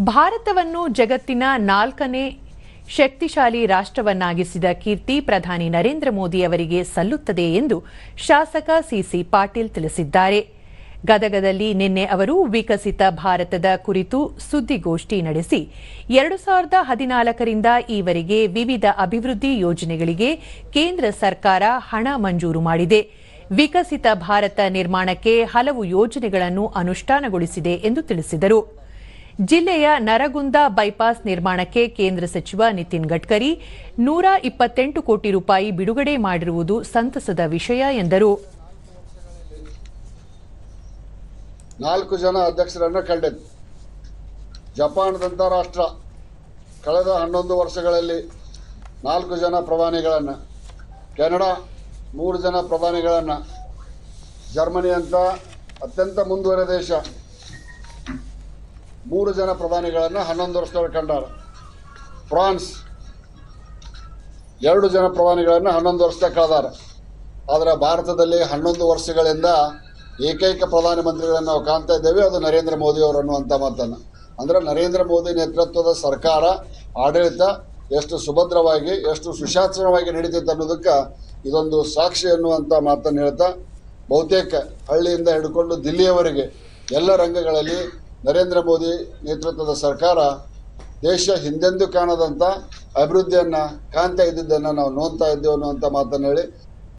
ಭಾರತವನ್ನು ಜಗತ್ತಿನ ನಾಲ್ಕನೇ ಶಕ್ತಿಶಾಲಿ ರಾಷ್ಟ್ರವನ್ನಾಗಿಸಿದ ಕೀರ್ತಿ ಪ್ರಧಾನಿ ನರೇಂದ್ರ ಮೋದಿ ಅವರಿಗೆ ಸಲ್ಲುತ್ತದೆ ಎಂದು ಶಾಸಕ ಸಿಸಿ ಪಾಟೀಲ್ ತಿಳಿಸಿದ್ದಾರೆ. ಗದಗದಲ್ಲಿ ನಿನ್ನೆ ಅವರು ವಿಕಸಿತ ಭಾರತದ ಕುರಿತು ಸುದ್ದಿಗೋಷ್ಠಿ ನಡೆಸಿ, ಎರಡು ಸಾವಿರದ ಹದಿನಾಲ್ಕರಿಂದ ಈವರೆಗೆ ವಿವಿಧ ಅಭಿವೃದ್ಧಿ ಯೋಜನೆಗಳಿಗೆ ಕೇಂದ್ರ ಸರ್ಕಾರ ಹಣ ಮಂಜೂರು ಮಾಡಿದೆ. ವಿಕಸಿತ ಭಾರತ ನಿರ್ಮಾಣಕ್ಕೆ ಹಲವು ಯೋಜನೆಗಳನ್ನು ಅನುಷ್ಠಾನಗೊಳಿಸಿದೆ ಎಂದು ತಿಳಿಸಿದರು. ಜಿಲ್ಲೆಯ ನರಗುಂದ ಬೈಪಾಸ್ ನಿರ್ಮಾಣಕ್ಕೆ ಕೇಂದ್ರ ಸಚಿವ ನಿತಿನ್ ಗಡ್ಕರಿ ನೂರ ಇಪ್ಪತ್ತೆಂಟು ಕೋಟಿ ರೂಪಾಯಿ ಬಿಡುಗಡೆ ಮಾಡಿರುವುದು ಸಂತಸದ ವಿಷಯ ಎಂದರು. ನಾಲ್ಕು ಜನ ಅಧ್ಯಕ್ಷರನ್ನು ಕಂಡಿದ್ದು ಜಪಾನ್ದಂಥ ರಾಷ್ಟ್ರ ಕಳೆದ ಹನ್ನೊಂದು ವರ್ಷಗಳಲ್ಲಿ ನಾಲ್ಕು ಜನ ಪ್ರಧಾನಿಗಳನ್ನು ಕೆನಡಾ ಮೂರು ಜನ ಪ್ರಧಾನಿಗಳನ್ನು ಜರ್ಮನಿ ಅಂತ ಅತ್ಯಂತ ಮುಂದುವರೆದ ದೇಶ ಮೂರು ಜನ ಪ್ರಧಾನಿಗಳನ್ನು ಹನ್ನೊಂದು ವರ್ಷದೊಳಗೆ ಕಂಡಾರ. ಫ್ರಾನ್ಸ್ ಎರಡು ಜನ ಪ್ರಧಾನಿಗಳನ್ನು ಹನ್ನೊಂದು ವರ್ಷದ ಕಳೆದಾರ. ಆದರೆ ಭಾರತದಲ್ಲಿ ಹನ್ನೊಂದು ವರ್ಷಗಳಿಂದ ಏಕೈಕ ಪ್ರಧಾನಮಂತ್ರಿಗಳನ್ನು ನಾವು ಕಾಣ್ತಾ ಇದ್ದೇವೆ, ಅದು ನರೇಂದ್ರ ಮೋದಿ ಅವರು ಅನ್ನುವಂಥ ಮಾತನ್ನು. ಅಂದರೆ ನರೇಂದ್ರ ಮೋದಿ ನೇತೃತ್ವದ ಸರ್ಕಾರ, ಆಡಳಿತ ಎಷ್ಟು ಸುಭದ್ರವಾಗಿ, ಎಷ್ಟು ಸುಶಾಸನವಾಗಿ ನಡೀತೈತೆ ಅನ್ನೋದಕ್ಕೆ ಇದೊಂದು ಸಾಕ್ಷಿ ಅನ್ನುವಂಥ ಮಾತನ್ನು ಹೇಳ್ತಾ ಬಹುತೇಕ ಹಳ್ಳಿಯಿಂದ ಹಿಡ್ಕೊಂಡು ದಿಲ್ಲಿಯವರೆಗೆ ಎಲ್ಲ ರಂಗಗಳಲ್ಲಿ ನರೇಂದ್ರ ಮೋದಿ ನೇತೃತ್ವದ ಸರ್ಕಾರ ದೇಶ ಹಿಂದೆಂದೂ ಕಾಣದಂಥ ಅಭಿವೃದ್ಧಿಯನ್ನು ಕಾಣ್ತಾ ಇದ್ದಿದ್ದನ್ನು ನಾವು ನೋಡ್ತಾ ಇದ್ದೇವೆ ಅನ್ನುವಂಥ ಮಾತನ್ನು ಹೇಳಿ